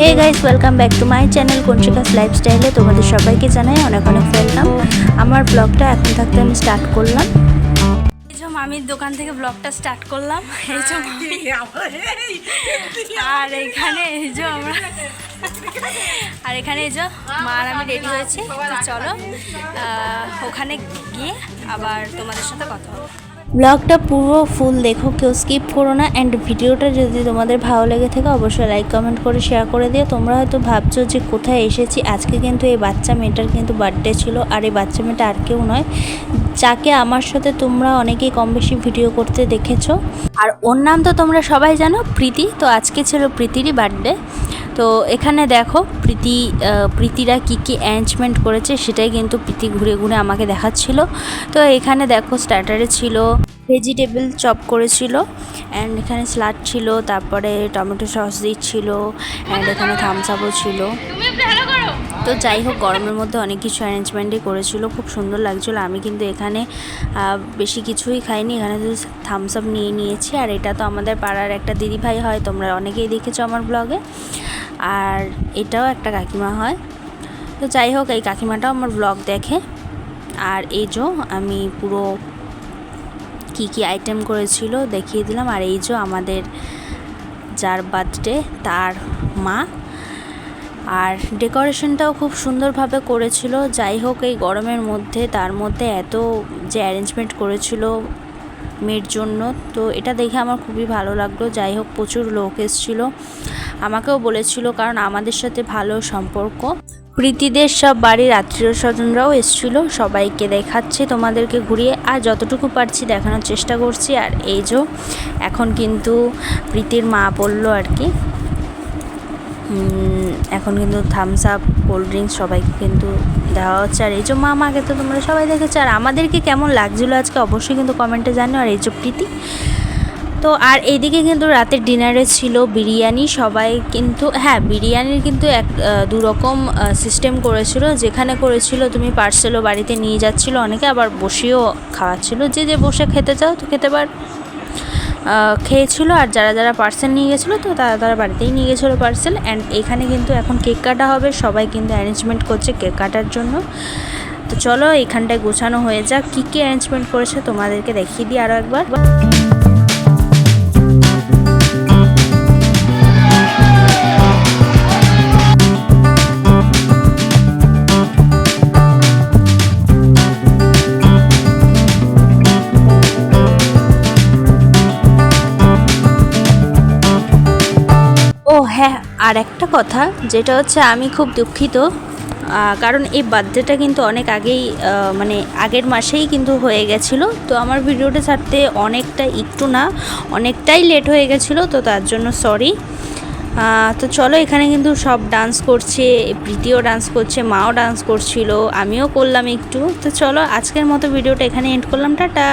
Hey guys welcome back to my channel কঞ্চিকাস লাইফস্টাইলে তোমাদের সবাইকে জানাই অনেক অনেক ওয়েলকাম আমার ব্লগটা এখন থাকতে আমি স্টার্ট করলাম। এই যে মামির দোকান থেকে ব্লগটা স্টার্ট করলাম। এই যে আর এখানে এই যে আমরা আর এখানে এই যে মা আর আমি রেডি হয়েছি। চলো ওখানে গিয়ে আবার তোমাদের সাথে কথা হবে। ব্লগটা পুরো ফুল দেখো, কেউ স্কিপ করো না। অ্যান্ড ভিডিওটা যদি তোমাদের ভালো লেগে থাকে, অবশ্যই লাইক কমেন্ট করে শেয়ার করে দিও। তোমরা হয়তো ভাবছ যে কোথায় এসেছি। আজকে কিন্তু এই বাচ্চা মেয়েটার কিন্তু বার্থডে ছিল, আর এই বাচ্চা মেয়েটা আর কেউ নয়। যাকে আমার সাথে তোমরা অনেকেই কম বেশি ভিডিও করতে দেখেছ। আর ওর নাম তো তোমরা সবাই জানো, প্রীতি। তো আজকে ছিল প্রীতিরই বার্থডে তো এখানে দেখো প্রীতি প্রীতিরা কী কী অ্যারেঞ্জমেন্ট করেছে সেটাই কিন্তু প্রীতি ঘুরে ঘুরে আমাকে দেখাচ্ছিল। তো এখানে দেখো স্টার্টারে ছিল ভেজিটেবল চপ করেছিল অ্যান্ড এখানে স্লাড ছিল তারপরে টমেটো সস দিচ্ছিল অ্যান্ড এখানে থামস আপও ছিল। তো যাই হোক গরমের মধ্যে অনেক কিছু অ্যারেঞ্জমেন্টই করেছিল খুব সুন্দর লাগছিল। আমি কিন্তু এখানে বেশি কিছুই খাইনি এখানে শুধু থামস আপ নিয়ে নিয়েছি। আর এটা তো আমাদের পাড়ার একটা দিদিভাই হয় তোমরা অনেকেই দেখেছ আমার ব্লগে আর এটাও একটা কাকিমা হয়। তো যাই হোক, এই কাকিমাটাও আমার ব্লগ দেখে। আর এই যে আমি পুরো কি কি আইটেম করেছিল দেখিয়ে দিলাম। আর এই যে আমাদের যার বার্থডে তার মা। আর ডেকোরেশনটাও খুব সুন্দরভাবে করেছিল। যাই হোক, এই গরমের মধ্যে, তার মধ্যে এত যে অ্যারেঞ্জমেন্ট করেছিল মেয়ের জন্য। তো এটা দেখে আমার খুবই ভালো লাগল। যাই হোক, প্রচুর লোক এসেছিল। আমাকেও বলেছিল, কারণ আমাদের সাথে ভালো সম্পর্ক। প্রীতিদের সব বাড়ির আত্মীয় স্বজনরাও এসেছিল। সবাইকে দেখাচ্ছি, তোমাদেরকে ঘুরিয়ে। আর যতটুকু পারছি দেখানোর চেষ্টা করছি। আর এই যে, এখন কিন্তু প্রীতির মা বলল আর কি এখন কিন্তু থামস আপ কোল্ড ড্রিঙ্কস সবাইকে কিন্তু দেওয়া হচ্ছে। আর এই যে মা মাকে তো তোমরা সবাই দেখেছ। আর আমাদেরকে কেমন লাগছিল আজকে অবশ্যই কিন্তু কমেন্টে জানো আর এই যে প্রীতি। তো আর এইদিকে কিন্তু রাতের ডিনারে ছিল বিরিয়ানি। সবাই কিন্তু হ্যাঁ বিরিয়ানির কিন্তু এক আহ, দু রকম সিস্টেম করেছিল। যেখানে করেছিল তুমি পার্সেলও বাড়িতে নিয়ে যাচ্ছিল। অনেকে আবার বসেও খাওয়াচ্ছিল। যে যে বসে খেতে চাও তো খেতে পার খেয়েছিল আর যারা যারা পার্সেল নিয়ে গেছিল তো তারা তারা বাড়িতেই নিয়ে গেছিল পার্সেল অ্যান্ড এখানে কিন্তু এখন কেক কাটা হবে। সবাই কিন্তু অ্যারেঞ্জমেন্ট করছে কেক কাটার জন্য। তো চলো এখানটায় গোছানো হয়ে যাক। কী কী অ্যারেঞ্জমেন্ট করেছে তোমাদেরকে দেখিয়ে দিই আরও একবার। আর একটা কথা, যেটা হচ্ছে আমি খুব দুঃখিত কারণ এই বার্থডেটা কিন্তু অনেক আগেই মানে আগের মাসেই কিন্তু হয়ে গেছিল। তো আমার ভিডিওটা ছাড়তে অনেকটা একটু না, অনেকটাই লেট হয়ে গেছিল, তো তার জন্য সরি তো চলো এখানে কিন্তু সব ডান্স করছে, প্রীতিও ডান্স করছে, মাও ডান্স করছিল, আমিও করলাম একটু। তো চলো আজকের মতো ভিডিওটা এখানে এন্ড করলাম, টাটা।